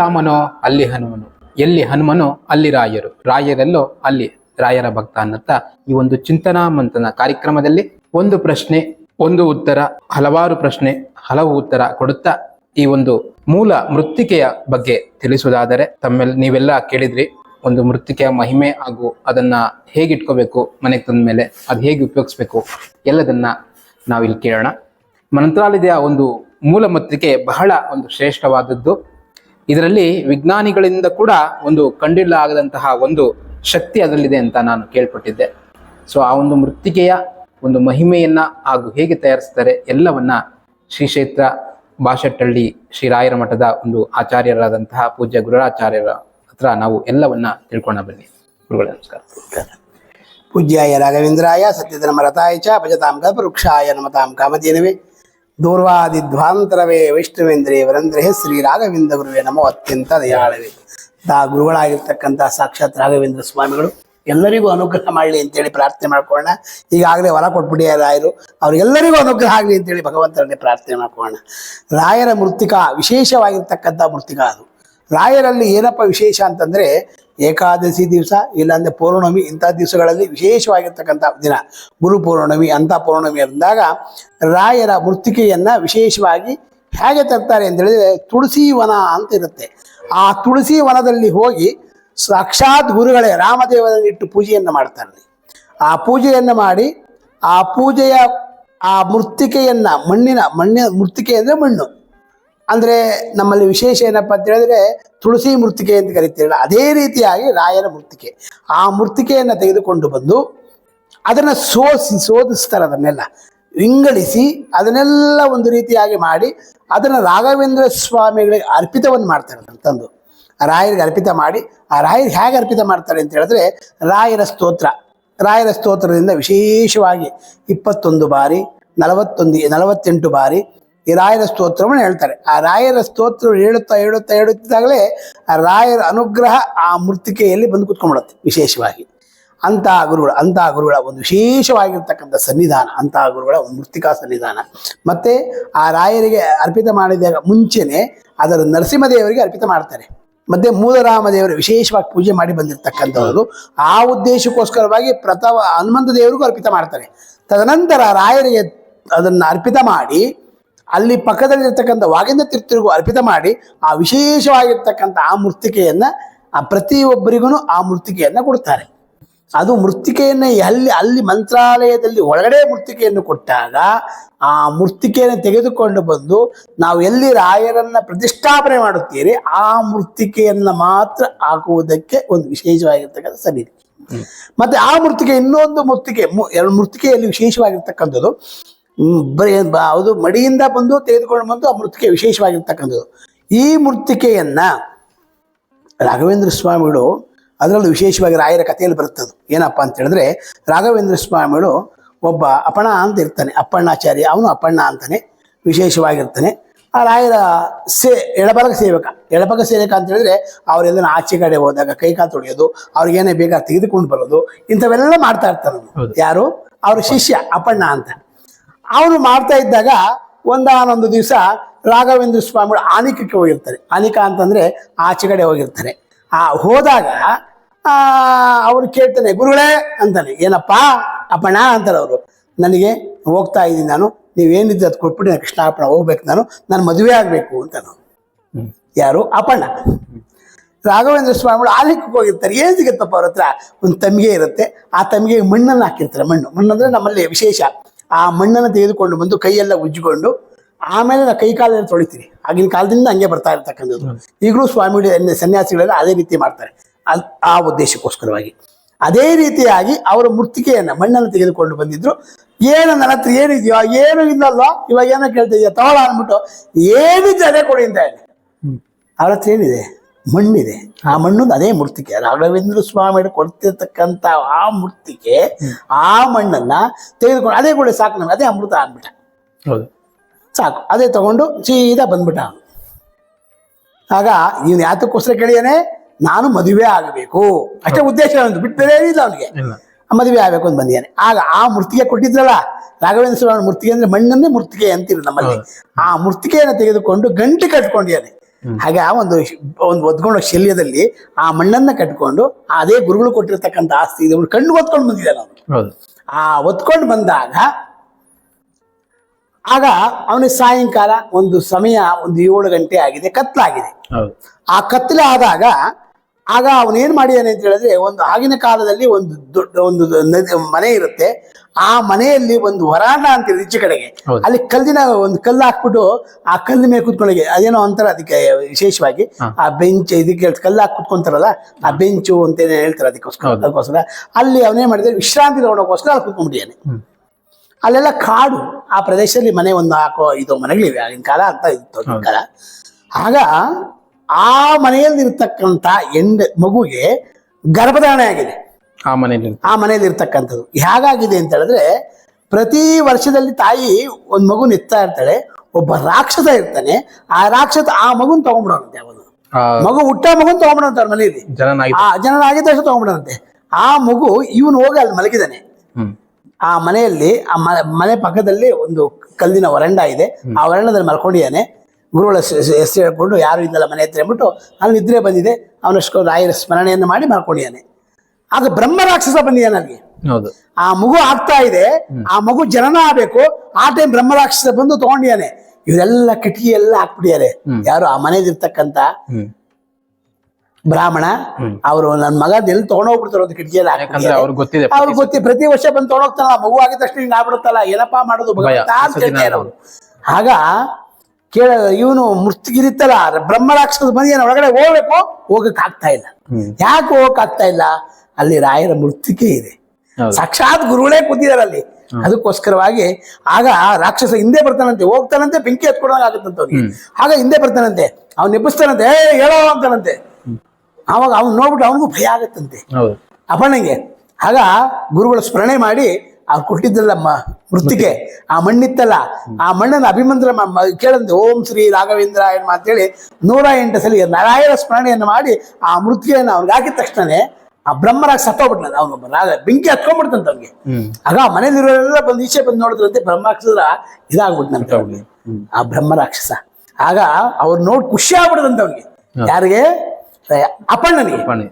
ರಾಮನೋ ಅಲ್ಲಿ ಹನುಮನು. ಎಲ್ಲಿ ಹನುಮನೋ, ಅಲ್ಲಿ ರಾಯರು. ರಾಯರಲ್ಲೋ, ಅಲ್ಲಿ ರಾಯರ ಭಕ್ತ ಅನ್ನತ್ತ ಈ ಒಂದು ಚಿಂತನಾ ಮಂಥನ ಕಾರ್ಯಕ್ರಮದಲ್ಲಿ ಒಂದು ಪ್ರಶ್ನೆ, ಒಂದು ಉತ್ತರ, ಹಲವಾರು ಪ್ರಶ್ನೆ, ಹಲವು ಉತ್ತರ ಕೊಡುತ್ತಾ ಈ ಒಂದು ಮೂಲ ಮೃತ್ತಿಕೆಯ ಬಗ್ಗೆ ತಿಳಿಸುವುದಾದರೆ ತಮ್ಮೆಲ್ಲ ನೀವೆಲ್ಲ ಕೇಳಿದ್ರಿ, ಒಂದು ಮೃತ್ತಿಕೆಯ ಮಹಿಮೆ ಹಾಗೂ ಅದನ್ನ ಹೇಗೆ ಇಟ್ಕೋಬೇಕು ಮನೆಗೆ ತಂದ ಮೇಲೆ ಅದು ಹೇಗೆ ಉಪಯೋಗಿಸ್ಬೇಕು, ಎಲ್ಲದನ್ನ ನಾವಿಲ್ಲಿ ಕೇಳೋಣ. ಮಂತ್ರಾಲಯದ ಒಂದು ಮೂಲ ಮೃತ್ತಿಕೆ ಬಹಳ ಒಂದು ಶ್ರೇಷ್ಠವಾದದ್ದು. ಇದರಲ್ಲಿ ವಿಜ್ಞಾನಿಗಳಿಂದ ಕೂಡ ಒಂದು ಕಂಡಿಡಲಾಗದಂತಹ ಒಂದು ಶಕ್ತಿ ಅದರಲ್ಲಿದೆ ಅಂತ ನಾನು ಕೇಳ್ಪಟ್ಟಿದ್ದೆ. ಸೊ ಆ ಒಂದು ಮೃತ್ತಿಕೆಯ ಒಂದು ಮಹಿಮೆಯನ್ನ ಹಾಗೂ ಹೇಗೆ ತಯಾರಿಸ್ತಾರೆ ಎಲ್ಲವನ್ನ ಶ್ರೀ ಕ್ಷೇತ್ರ ಬಾಶೆಟ್ಟಳ್ಳಿ ಶ್ರೀರಾಯರ ಮಠದ ಒಂದು ಆಚಾರ್ಯರಾದಂತಹ ಪೂಜ್ಯ ಗುರುರಾಚಾರ್ಯರ ಹತ್ರ ನಾವು ಎಲ್ಲವನ್ನ ತಿಳ್ಕೊಂಡ ಬನ್ನಿ. ಗುರುಗಳ, ನಮಸ್ಕಾರ. ಪೂಜ್ಯಾಯ ರಾಘವೇಂದ್ರಾಯ ಸತ್ಯಧರ್ಮರತಾಯ ಚ ಭಜತಾಂ ವೃಕ್ಷಾಯ ನಮತಾಂ ಕಾಮಧೇನವೇ. ದೂರ್ವಾದಿಧ್ವಾಂತರವೇ ವೈಷ್ಣವೇಂದ್ರೇ ವರಂದ್ರೇ ಶ್ರೀ ರಾಘವೇಂದ್ರ ಗುರುವೇ ನಮೋ ಅತ್ಯಂತ ದಯಾಳವೇ. ತಾ ಗುರುಗಳಾಗಿರ್ತಕ್ಕಂಥ ಸಾಕ್ಷಾತ್ ರಾಘವೇಂದ್ರ ಸ್ವಾಮಿಗಳು, ಎಲ್ಲರಿಗೂ ಅನುಗ್ರಹ ಮಾಡಲಿ ಅಂತೇಳಿ ಪ್ರಾರ್ಥನೆ ಮಾಡ್ಕೊಳ್ಳೋಣ. ಈಗಾಗಲೇ ಹೊರ ಕೊಟ್ಬಿಡಿ ರಾಯರು, ಅವ್ರಿಗೆಲ್ಲರಿಗೂ ಅನುಗ್ರಹ ಆಗಲಿ ಅಂತೇಳಿ ಭಗವಂತರನ್ನೇ ಪ್ರಾರ್ಥನೆ ಮಾಡ್ಕೊಳ್ಳೋಣ. ರಾಯರ ಮೃತ್ತಿಕಾ ವಿಶೇಷವಾಗಿರ್ತಕ್ಕಂಥ ಮೃತ್ತಿಕಾ ಅದು. ರಾಯರಲ್ಲಿ ಏನಪ್ಪ ವಿಶೇಷ ಅಂತಂದ್ರೆ ಏಕಾದಶಿ ದಿವಸ ಇಲ್ಲಾಂದರೆ ಪೌರ್ಣಮಿ ಇಂಥ ದಿವಸಗಳಲ್ಲಿ ವಿಶೇಷವಾಗಿರ್ತಕ್ಕಂಥ ದಿನ. ಗುರು ಪೌರ್ಣಮಿ, ಅಂಥ ಪೌರ್ಣಮಿ ಅಂದಾಗ ರಾಯರ ಮೃತ್ತಿಕೆಯನ್ನು ವಿಶೇಷವಾಗಿ ಹೇಗೆ ತರ್ತಾರೆ ಅಂತ ಹೇಳಿದ್ರೆ ತುಳಸಿ ವನ ಅಂತ ಇರುತ್ತೆ. ಆ ತುಳಸಿ ವನದಲ್ಲಿ ಹೋಗಿ ಸಾಕ್ಷಾತ್ ಗುರುಗಳೇ ರಾಮದೇವರನ್ನು ಇಟ್ಟು ಪೂಜೆಯನ್ನು ಮಾಡ್ತಾರೆ. ಆ ಪೂಜೆಯನ್ನು ಮಾಡಿ ಆ ಪೂಜೆಯ ಆ ಮೃತ್ತಿಕೆಯನ್ನು ಮಣ್ಣಿನ ಮಣ್ಣಿನ ಮೃತ್ತಿಕೆ ಅಂದರೆ ಮಣ್ಣು. ಅಂದ್ರೆ ನಮ್ಮಲ್ಲಿ ವಿಶೇಷ ಏನಪ್ಪ ಅಂತ ಹೇಳಿದ್ರೆ ತುಳಸಿ ಮೃತ್ತಿಕೆ ಅಂತ ಕರಿತೀರಲ್ಲ, ಅದೇ ರೀತಿಯಾಗಿ ರಾಯರ ಮೃತ್ತಿಕೆ ಆ ಮೃತ್ತಿಕೆಯನ್ನು ತೆಗೆದುಕೊಂಡು ಬಂದು ಅದನ್ನ ಸೋಸಿ, ಸೋದಿಸ್ತಾರೆ ಅದನ್ನೆಲ್ಲ. ವಿಂಗಡಿಸಿ ಅದನ್ನೆಲ್ಲ ಒಂದು ರೀತಿಯಾಗಿ ಮಾಡಿ ಅದನ್ನ ರಾಘವೇಂದ್ರ ಸ್ವಾಮಿಗಳಿಗೆ ಅರ್ಪಿತವನ್ನು ಮಾಡ್ತಾರೆ ತಂದು ರಾಯರಿಗೆ ಅರ್ಪಿತ ಮಾಡಿ, ಆ ರಾಯರಿಗೆ ಹೇಗೆ ಅರ್ಪಿತ ಮಾಡ್ತಾರೆ ಅಂತ ಹೇಳಿದ್ರೆ ರಾಯರ ಸ್ತೋತ್ರ. ರಾಯರ ಸ್ತೋತ್ರದಿಂದ ವಿಶೇಷವಾಗಿ ಇಪ್ಪತ್ತೊಂದು ಬಾರಿ, ನಲವತ್ತೊಂದು, ನಲವತ್ತೆಂಟು ಬಾರಿ ಈ ರಾಯರ ಸ್ತೋತ್ರವನ್ನು ಹೇಳ್ತಾರೆ. ಆ ರಾಯರ ಸ್ತೋತ್ರ ಹೇಳುತ್ತಾ ಹೇಳುತ್ತಾ ಹೇಳುತ್ತಿದ್ದಾಗಲೇ ಆ ರಾಯರ ಅನುಗ್ರಹ ಆ ಮೃತ್ತಿಕೆಯಲ್ಲಿ ಬಂದು ಕುತ್ಕೊಂಡ್ಬಿಡುತ್ತೆ, ವಿಶೇಷವಾಗಿ. ಅಂತಹ ಗುರುಗಳು, ಅಂತಹ ಗುರುಗಳ ಒಂದು ವಿಶೇಷವಾಗಿರ್ತಕ್ಕಂಥ ಸನ್ನಿಧಾನ, ಅಂತಹ ಗುರುಗಳ ಒಂದು ಮೃತ್ತಿಕಾ ಸನ್ನಿಧಾನ. ಮತ್ತೆ ಆ ರಾಯರಿಗೆ ಅರ್ಪಿತ ಮಾಡಿದಾಗ ಮುಂಚೆನೆ ಅದರ ನರಸಿಂಹದೇವರಿಗೆ ಅರ್ಪಿತ ಮಾಡ್ತಾರೆ. ಮತ್ತೆ ಮೂಲರಾಮದೇವರು ವಿಶೇಷವಾಗಿ ಪೂಜೆ ಮಾಡಿ ಬಂದಿರತಕ್ಕಂಥವ್ರು, ಆ ಉದ್ದೇಶಕ್ಕೋಸ್ಕರವಾಗಿ ಪ್ರಥಮ ಹನುಮಂತ ದೇವರಿಗೂ ಅರ್ಪಿತ ಮಾಡ್ತಾರೆ. ತದನಂತರ ರಾಯರಿಗೆ ಅದನ್ನು ಅರ್ಪಿತ ಮಾಡಿ ಅಲ್ಲಿ ಪಕ್ಕದಲ್ಲಿರ್ತಕ್ಕಂಥ ವಾಗಿಂದ ತೀರ್ಥರಿಗೂ ಅರ್ಪಿತ ಮಾಡಿ ಆ ವಿಶೇಷವಾಗಿರ್ತಕ್ಕಂಥ ಆ ಮೃತ್ತಿಕೆಯನ್ನ ಆ ಪ್ರತಿಯೊಬ್ಬರಿಗೂ ಆ ಮೃತ್ತಿಕೆಯನ್ನ ಕೊಡ್ತಾರೆ. ಅದು ಮೃತ್ತಿಕೆಯನ್ನ ಅಲ್ಲಿ ಅಲ್ಲಿ ಮಂತ್ರಾಲಯದಲ್ಲಿ ಒಳಗಡೆ ಮೃತ್ತಿಕೆಯನ್ನು ಕೊಟ್ಟಾಗ ಆ ಮೃತ್ತಿಕೆಯನ್ನು ತೆಗೆದುಕೊಂಡು ಬಂದು ನಾವು ಎಲ್ಲಿ ರಾಯರನ್ನ ಪ್ರತಿಷ್ಠಾಪನೆ ಮಾಡುತ್ತೀರಿ ಆ ಮೃತ್ತಿಕೆಯನ್ನ ಮಾತ್ರ ಹಾಕುವುದಕ್ಕೆ ಒಂದು ವಿಶೇಷವಾಗಿರ್ತಕ್ಕಂಥ ಸನ್ನಿಧಿ ಮತ್ತೆ ಆ ಮೃತ್ತಿಕೆ ಇನ್ನೊಂದು ಮೃತ್ತಿಕೆ ಎರಡು ಮೃತ್ತಿಕೆಯಲ್ಲಿ ವಿಶೇಷವಾಗಿರ್ತಕ್ಕಂಥದ್ದು. ಬರೀ ಅದು ಮಡಿಯಿಂದ ಬಂದು ತೆಗೆದುಕೊಂಡು ಬಂದು ಆ ಮೃತ್ತಿಕೆ ವಿಶೇಷವಾಗಿರ್ತಕ್ಕಂಥದ್ದು. ಈ ಮೃತ್ತಿಕೆಯನ್ನ ರಾಘವೇಂದ್ರ ಸ್ವಾಮಿಗಳು ಅದರಲ್ಲೂ ವಿಶೇಷವಾಗಿ ರಾಯರ ಕಥೆಯಲ್ಲಿ ಬರುತ್ತದು. ಏನಪ್ಪ ಅಂತ ಹೇಳಿದ್ರೆ ರಾಘವೇಂದ್ರ ಸ್ವಾಮಿಗಳು ಒಬ್ಬ ಅಪಣ ಅಂತ ಇರ್ತಾನೆ. ಅಪ್ಪಣ್ಣಾಚಾರ್ಯ ಅವನು ಅಪ್ಪಣ್ಣ ಅಂತಾನೆ ವಿಶೇಷವಾಗಿರ್ತಾನೆ. ಆ ರಾಯರ ಸೇ ಎಡಬಲಗ ಸೇವಕ. ಎಡಬಲಗ ಸೇವಕ ಅಂತ ಹೇಳಿದ್ರೆ ಅವರೆಲ್ಲ ಆಚೆ ಕಡೆ ಹೋದಾಗ ಕೈಕಾಲು ತೊಳೆಯೋದು ಅವ್ರಿಗೇನೇ ಬೇಕಾದ್ರೆ ತೆಗೆದುಕೊಂಡು ಬರೋದು ಇಂಥವೆಲ್ಲ ಮಾಡ್ತಾ ಇರ್ತಾರ ಯಾರು? ಅವ್ರ ಶಿಷ್ಯ ಅಪ್ಪಣ್ಣ ಅಂತ. ಅವನು ಮಾಡ್ತಾ ಇದ್ದಾಗ ಒಂದಾನೊಂದು ದಿವಸ ರಾಘವೇಂದ್ರ ಸ್ವಾಮಿಗಳು ಆನಿಕಕ್ಕೆ ಹೋಗಿರ್ತಾರೆ. ಆನಿಕ ಅಂತಂದ್ರೆ ಆಚೆ ಕಡೆ ಹೋಗಿರ್ತಾರೆ. ಆ ಹೋದಾಗ ಆ ಅವ್ರು ಕೇಳ್ತಾನೆ ಗುರುಗಳೇ ಅಂತಾನೆ ಏನಪ್ಪ ಅಪ್ಪಣ ಅಂತಾರೆ ಅವರು. ನನಗೆ ಹೋಗ್ತಾ ಇದ್ದೀನಿ ನಾನು ನೀವೇನಿದ್ದೆ ಅದು ಕೊಟ್ಬಿಟ್ಟು ನಾನು ಕೃಷ್ಣಾರ್ಪಣ ಹೋಗ್ಬೇಕು ನಾನು ನಾನು ಮದುವೆ ಆಗಬೇಕು ಅಂತ ನಾನು ಯಾರು? ಅಪ್ಪಣ್ಣ. ರಾಘವೇಂದ್ರ ಸ್ವಾಮಿಗಳು ಆಲಿಕ್ಕೆ ಹೋಗಿರ್ತಾರೆ. ಏನು ಸಿಗುತ್ತಪ್ಪ ಅವ್ರ ಹತ್ರ? ಒಂದು ತಮಿಗೆ ಇರುತ್ತೆ. ಆ ತಮಿಗೆ ಮಣ್ಣನ್ನು ಹಾಕಿರ್ತಾರೆ ಮಣ್ಣು. ಮಣ್ಣು ಅಂದರೆ ನಮ್ಮಲ್ಲಿ ವಿಶೇಷ. ಆ ಮಣ್ಣನ್ನು ತೆಗೆದುಕೊಂಡು ಬಂದು ಕೈಯೆಲ್ಲ ಉಜ್ಜಿಕೊಂಡು ಆಮೇಲೆ ನಾ ಕೈ ಕಾಲನ್ನು ತೊಳಿತೀವಿ ಆಗಿನ ಕಾಲದಿಂದ ಹಂಗೆ ಬರ್ತಾ ಇರ್ತಕ್ಕಂಥದ್ದು. ಈಗಲೂ ಸ್ವಾಮಿ ಸನ್ಯಾಸಿಗಳೆಲ್ಲ ಅದೇ ರೀತಿ ಮಾಡ್ತಾರೆ. ಅಲ್ ಆ ಉದ್ದೇಶಕ್ಕೋಸ್ಕರವಾಗಿ. ಅದೇ ರೀತಿಯಾಗಿ ಅವರ ಮೃತ್ತಿಕೆಯನ್ನ ಮಣ್ಣನ್ನು ತೆಗೆದುಕೊಂಡು ಬಂದಿದ್ರು. ಏನು ನನ್ನ ಹತ್ರ ಏನಿದೆಯೋ ಏನು ಇಲ್ಲಲ್ವಾ ಇವಾಗ ಏನೋ ಕೇಳ್ತಾ ಇದೆಯಾ ತಗೊಳ ಅಂದ್ಬಿಟ್ಟು ಏನಿದೆ ಅದೇ ಕೊಡಿ ಅಂತ ಹೇಳಿ. ಅವ್ರ ಹತ್ರ ಏನಿದೆ? ಮಣ್ಣಿದೆ. ಆ ಮಣ್ಣು ಅದೇ ಮೂರ್ತಿಕೆ. ರಾಘವೇಂದ್ರ ಸ್ವಾಮಿ ಕೊಡ್ತಿರ್ತಕ್ಕಂಥ ಆ ಮೂರ್ತಿಗೆ ಆ ಮಣ್ಣನ್ನ ತೆಗೆದುಕೊಂಡು ಅದೇ ಕೂಡ ಸಾಕು ನಮ್ಗೆ. ಅದೇ ಅಮೃತ ಆಗ್ಬಿಟ್ಟ. ಹೌದು. ಸಾಕು. ಅದೇ ತಗೊಂಡು ಸೀದಾ ಬಂದ್ಬಿಟ್ಟ. ಆಗ ಇವನು ಯಾತಕ್ಕೋಸ್ಕರ ಕೇಳಿಯಾನೆ? ನಾನು ಮದುವೆ ಆಗಬೇಕು. ಅಷ್ಟೇ ಉದ್ದೇಶ ಬಿಟ್ಟರೆ ಇಲ್ಲ ಬೇರೆ ಏನಿಲ್ಲ ಅವನಿಗೆ ಮದುವೆ ಆಗಬೇಕು ಅಂತ ಬಂದಿದ್ದಾನೆ. ಆಗ ಆ ಮೂರ್ತಿಗೆ ಕೊಟ್ಟಿದ್ರಲ್ಲ ರಾಘವೇಂದ್ರ ಸ್ವಾಮಿ ಮೂರ್ತಿಗೆ ಅಂದ್ರೆ ಮಣ್ಣನ್ನೇ ಮೂರ್ತಿಗೆ ಅಂತೀರಿ ನಮ್ಮಲ್ಲಿ. ಆ ಮೂರ್ತಿಗೆಯನ್ನು ತೆಗೆದುಕೊಂಡು ಗಂಟು ಕಟ್ಕೊಂಡಿದ್ದಾನೆ. ಹಾಗೆ ಆ ಒಂದು ಒಂದು ಒದ್ಕೊಂಡ ಶಲ್ಯದಲ್ಲಿ ಆ ಮಣ್ಣನ್ನ ಕಟ್ಕೊಂಡು ಅದೇ ಗುರುಗಳು ಕೊಟ್ಟಿರ್ತಕ್ಕಂಥ ಆಸ್ತಿ ಇದು. ಕಣ್ಣು ಒತ್ಕೊಂಡು ಬಂದಿದೆ ನಾನು ಆ ಒತ್ಕೊಂಡು ಬಂದಾಗ ಆಗ ಅವನಿಗೆ ಸಾಯಂಕಾಲ ಒಂದು ಸಮಯ ಒಂದು ಏಳು ಗಂಟೆ ಆಗಿದೆ ಕತ್ಲಾಗಿದೆ. ಆ ಕತ್ಲೆ ಆದಾಗ ಆಗ ಅವನೇನ್ ಮಾಡಿದಾನೆ ಅಂತ ಹೇಳಿದ್ರೆ ಒಂದು ಆಗಿನ ಕಾಲದಲ್ಲಿ ಒಂದು ದೊಡ್ಡ ಒಂದು ನದಿ ಮನೆ ಇರುತ್ತೆ. ಆ ಮನೆಯಲ್ಲಿ ಒಂದು ವರಾಂಡ ಅಂತ ಈಚೆ ಕಡೆಗೆ. ಅಲ್ಲಿ ಕಲ್ಲಿನ ಒಂದು ಕಲ್ಲು ಹಾಕ್ಬಿಟ್ಟು ಆ ಕಲ್ಲಿನ ಮೇಲೆ ಕುತ್ಕೊಳ್ಳಿಗೆ ಅದೇನೋ ಅಂತಾರ ಅದಕ್ಕೆ ವಿಶೇಷವಾಗಿ ಆ ಬೆಂಚ್ ಇದಕ್ಕೆ ಕಲ್ಲು ಹಾಕಿ ಕುತ್ಕೊಂತಾರಲ್ಲ ಆ ಬೆಂಚು ಅಂತೇನೆ ಹೇಳ್ತಾರೆ ಅದಕ್ಕೋಸ್ಕರ. ಅದಕ್ಕೋಸ್ಕರ. ಅಲ್ಲಿ ಅವನೇ ಮಾಡಿದ್ರೆ ವಿಶ್ರಾಂತಿ ತಗೊಂಡೋಗೋಸ್ಕರ ಅಲ್ಲಿ ಕುತ್ಕೊಂಡ್ಬಿಟ್ಟಿದ್ದಾನೆ ಅಲ್ಲೆಲ್ಲ ಕಾಡು ಆ ಪ್ರದೇಶದಲ್ಲಿ ಮನೆ ಒಂದು ಹಾಕೋ ಇದು ಮನೆಗಳಿವೆ ಆಗಿನ ಕಾಲ ಅಂತ ಇತ್ತು ಕಾಲ. ಆಗ ಆ ಮನೆಯಲ್ಲಿ ಇರ್ತಕ್ಕಂಥ ಹೆಣ್ಣು ಮಗುಗೆ ಗರ್ಭಧಾರಣೆ ಆಗಿದೆ. ಆ ಮನೆಯಲ್ಲಿ ಆ ಮನೆಯಲ್ಲಿ ಇರ್ತಕ್ಕಂಥದ್ದು. ಹೇಗಾಗಿದೆ ಅಂತ ಹೇಳಿದ್ರೆ ಪ್ರತಿ ವರ್ಷದಲ್ಲಿ ತಾಯಿ ಒಂದ್ ಮಗು ನಿತ್ತಾ ಇರ್ತಾಳೆ ಒಬ್ಬ ರಾಕ್ಷಸ ಇರ್ತಾನೆ ಆ ರಾಕ್ಷಸ ಆ ಮಗುನ್ ತಗೊಂಡ್ಬಿಡೋಣಂತೆ ಅವನು ಮಗು ಹುಟ್ಟ ಮಗುನ್ ತಗೊಂಡ್ಬಿಡೋಂತ ಅವ್ರ ಮನೆಯಲ್ಲಿ. ಆ ಆ ತಕ್ಷಣ ತಗೊಂಡ್ಬಿಡೋಣಂತೆ. ಆ ಮಗು ಇವನು ಹೋಗಿ ಅಲ್ಲಿ ಮಲಗಿದಾನೆ. ಆ ಮನೆಯಲ್ಲಿ ಆ ಮನೆ ಪಕ್ಕದಲ್ಲಿ ಒಂದು ಕಲ್ಲಿನ ವರಂಡ ಇದೆ. ಆ ವರಂಡದಲ್ಲಿ ಮಲ್ಕೊಂಡಿದ್ದಾನೆ. ಗುರುಗಳ ಹೆಸರು ಹೇಳ್ಕೊಂಡು ಯಾರು ಇದ್ದಲ್ಲ ಮನೆ ಹತ್ರ? ಅಂದ್ಬಿಟ್ಟು ಅಲ್ಲಿ ನಿದ್ರೆ ಬಂದಿದೆ. ಅವನಷ್ಟು ರಾಯರ ಸ್ಮರಣೆಯನ್ನು ಮಾಡಿ ಮಲ್ಕೊಂಡಿದ್ದಾನೆ. ಆಗ ಬ್ರಹ್ಮ ರಾಕ್ಷಸ ಬಂದಿದೆ ನನಗೆ. ಆ ಮಗು ಆಗ್ತಾ ಇದೆ ಆ ಮಗು ಜನನ ಆಗ್ಬೇಕು ಆ ಟೈಮ್ ಬ್ರಹ್ಮ ರಾಕ್ಷಸ ಬಂದು ತಗೊಂಡಿದ್ದಾನೆ. ಇವರೆಲ್ಲ ಕಿಟಕಿ ಎಲ್ಲ ಹಾಕ್ಬಿಟ್ಟಿದ್ದಾರೆ ಯಾರು ಆ ಮನೆಯಲ್ಲಿರ್ತಕ್ಕಂತ ಹ್ಮ್. ಬ್ರಾಹ್ಮಣ ಅವರು ನನ್ನ ಮಗ ಎಲ್ಲಿ ತಗೊಂಡೋಗ್ಬಿಡ್ತಾರೆ ಒಂದು ಕಿಟಕಿಯಲ್ಲಿ. ಅವ್ರಿಗೆ ಗೊತ್ತಿದೆ ಪ್ರತಿ ವರ್ಷ ಬಂದು ತೊಗೊಂಡೋಗ್ತಾನಲ್ಲ ಮಗು ಆಗಿದ ತಕ್ಷಣ ಹಿಂಗ್ ಆಗ್ಬಿಡುತ್ತಲ್ಲ ಏನಪ್ಪಾ ಮಾಡೋದು ಅವ್ರು. ಆಗ ಕೇಳ ಇವನು ಮೃತ್ಗಿರಿತ್ತಲ್ಲ ಬ್ರಹ್ಮ ರಾಕ್ಷಸ ಬಂದಿದ್ದಾನೆ ಒಳಗಡೆ ಹೋಗ್ಬೇಕು ಹೋಗಕ್ ಆಗ್ತಾ ಇಲ್ಲ ಯಾಕೆ ಹೋಗಕ್ ಆಗ್ತಾ ಇಲ್ಲ? ಅಲ್ಲಿ ರಾಯರ ಮೃತ್ತಿಕೆ ಇದೆ. ಸಾಕ್ಷಾತ್ ಗುರುಗಳೇ ಕೂತಿದ್ದಾರೆ ಅಲ್ಲಿ. ಅದಕ್ಕೋಸ್ಕರವಾಗಿ ಆಗ ರಾಕ್ಷಸ ಹಿಂದೆ ಬರ್ತಾನಂತೆ ಹೋಗ್ತಾನಂತೆ ಬೆಂಕಿ ಹತ್ಕೊಡಂಗ ಆಗುತ್ತಂತ ಅವ್ನಿಗೆ. ಆಗ ಹಿಂದೆ ಬರ್ತಾನಂತೆ ಅವ್ನು ಎಬ್ಬಿಸ್ತಾನಂತೆ ಏ ಹೇಳೋ ಅಂತಾನಂತೆ. ಆವಾಗ ಅವ್ನು ನೋಡ್ಬಿಟ್ಟು ಅವನಿಗೂ ಭಯ ಆಗತ್ತಂತೆ. ಅಪಣಂಗೆ ಆಗ ಗುರುಗಳು ಸ್ಮರಣೆ ಮಾಡಿ ಆ ಕೊಟ್ಟಿದ್ದಲ್ಲ ಮೃತ್ತಿಗೆ ಆ ಮಣ್ಣಿತ್ತಲ್ಲ ಆ ಮಣ್ಣನ್ನು ಅಭಿಮಂತ್ರ ಕೇಳಂತೆ ಓಂ ಶ್ರೀ ರಾಘವೇಂದ್ರ ಅಂತ ಹೇಳಿ ನೂರ ಎಂಟು ಸಲ ನಾರಾಯಣ ಸ್ಮರಣೆಯನ್ನು ಮಾಡಿ ಆ ಮೃತ್ತಿಗೆಯನ್ನು ಅವ್ರಿಗೆ ಹಾಕಿದ ತಕ್ಷಣನೇ ಆ ಬ್ರಹ್ಮರಾಗ ಸತ್ತೋಗ್ಬಿಟ್ನ ಅವನು ರಾಜ ಬೆಂಕಿ ಹತ್ಕೊಂಡ್ಬಿಡ್ತಂತ ಅವ್ನಿಗೆ. ಆಗ ಮನೆಯಲ್ಲಿರೋರೆಲ್ಲ ಮನೇಲಿರೋರೆಲ್ಲ ಬಂದು ಈಚೆ ಬಂದು ನೋಡಿದ್ರಂತೆ ಬ್ರಹ್ಮರಾಕ್ಷಸ ಇದಾಗ್ಬಿಟ್ನಂತೆ ಅವ್ನಿಗೆ. ಆ ಬ್ರಹ್ಮರಾಕ್ಷಸ. ಆಗ ಅವ್ರು ನೋಡಿ ಖುಷಿ ಆಗ್ಬಿಡದಂತ ಅವ್ನಿಗೆ ಯಾರಿಗೆ? ಅಪ್ಪಣ್ಣನಿಗೆ. ಪಣಿ